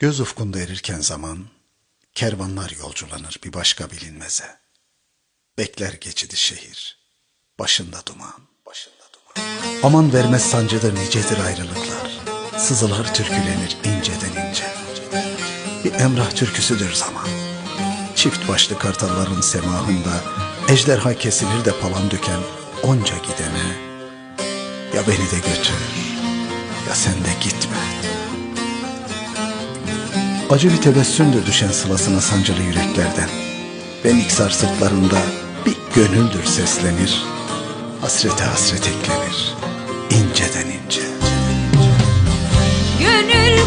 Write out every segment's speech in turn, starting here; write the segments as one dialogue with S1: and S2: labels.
S1: Göz ufkunda erirken zaman, kervanlar yolculanır bir başka bilinmeze. Bekler geçidi şehir, başında duman, başında duman. Aman vermez sancıdır nicedir ayrılıklar, sızılar türkülenir inceden ince. Bir emrah türküsüdür zaman. Çift başlı kartalların semahında, ejderha kesilir de palan döken onca gidene, ya beni de götür, ya sen de gitme. Acı bir tebessümdür düşen sılasına sancılı yüreklerden. Ben iksar sırtlarında bir gönüldür seslenir. Hasrete hasret eklenir. inceden ince.
S2: Gönül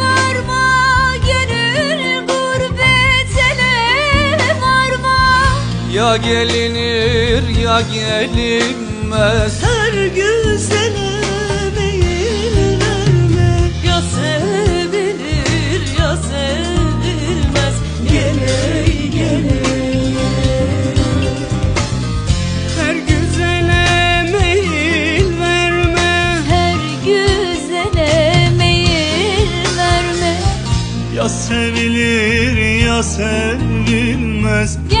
S2: varma
S3: Ya gelinir ya gelinmez
S2: Her güzele meyil verme Ya sevilir ya sevilmez Gele gele
S3: Her güzele meyil verme.
S2: Her güzele meyil verme.
S3: Ya sevilir ya sevilmez.
S2: Gel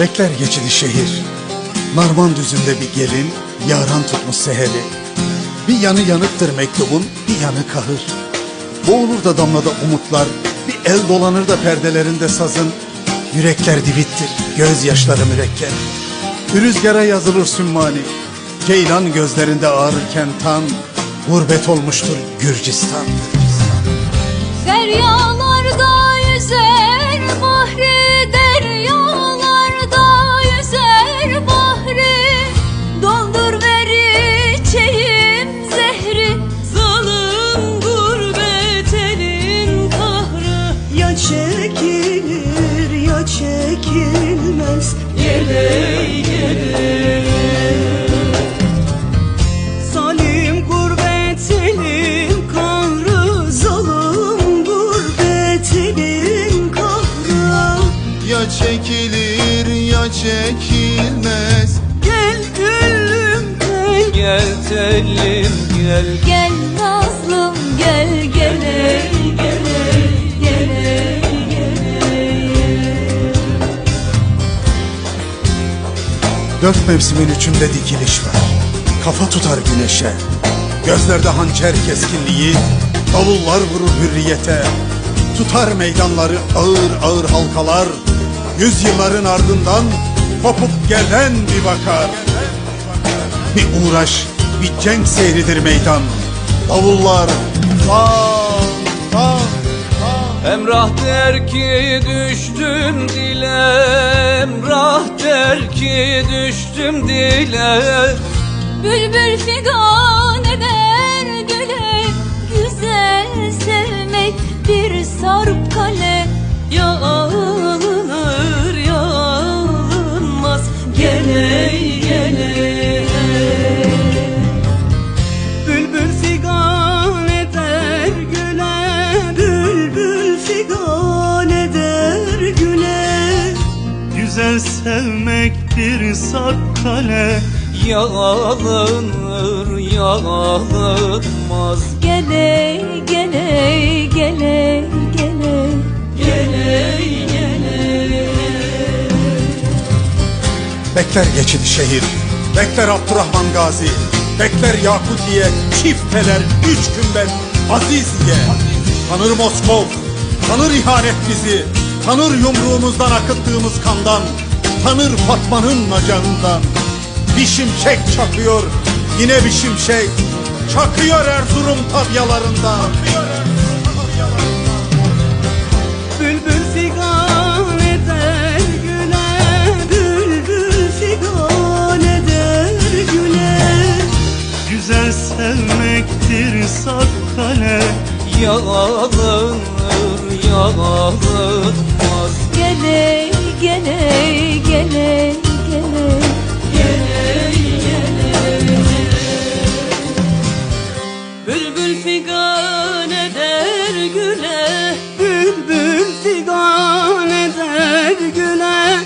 S1: Bekler geçidi şehir. Narman düzünde bir gelin, yaran tutmuş seheri. Bir yanı yanıktır mektubun, bir yanı kahır. Boğulur da damlada umutlar, bir el dolanır da perdelerinde sazın. Yürekler divittir, gözyaşları mürekkep. Bir rüzgara yazılır sümmani. Ceylan gözlerinde ağrırken tan, gurbet olmuştur Gürcistan.
S2: Deryalarda
S4: çekilir ya çekilmez. Gel gülüm gel.
S3: Gel tellim gel.
S2: Gel
S1: Dört mevsimin üçünde dikiliş var. Kafa tutar güneşe. Gözlerde hançer keskinliği, davullar vurur hürriyete. Tutar meydanları ağır ağır halkalar. Yüzyılların ardından kopup gelen bir bakar. Bir uğraş, bir cenk seyridir meydan. Davullar, tan.
S3: Emrah der ki düştüm dile Emrah der ki düştüm dile.
S2: Bülbül figan Güzel sevmek bir sarp kale.
S3: Yağlanır yağlanmaz.
S2: Gele gele gele gele. Gele gele.
S1: Bekler geçidi şehir, bekler Abdurrahman Gazi, bekler Yakutiye, çifteler, üç kümbet, Aziziye. Tanır Moskov, tanır ihanet bizi, tanır yumruğumuzdan akıttığımız kandan, tanır Fatma'nın nacağından. Bir şimşek çakıyor, yine bir şimşek, çakıyor Erzurum tabyalarından.
S4: Bülbül figan eder güle Bülbül figan eder güle
S5: Güzel sevmektir sarp kale
S3: Yağlanır yağlanmaz
S2: Gele gele gele gele
S4: Bülbül figan eder güle Bülbül figan eder güle.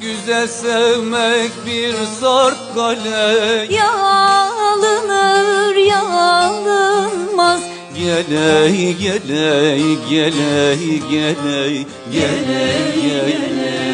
S3: Güzel sevmek bir sarp kale
S2: Ya
S3: Geley geley geley geley geley geley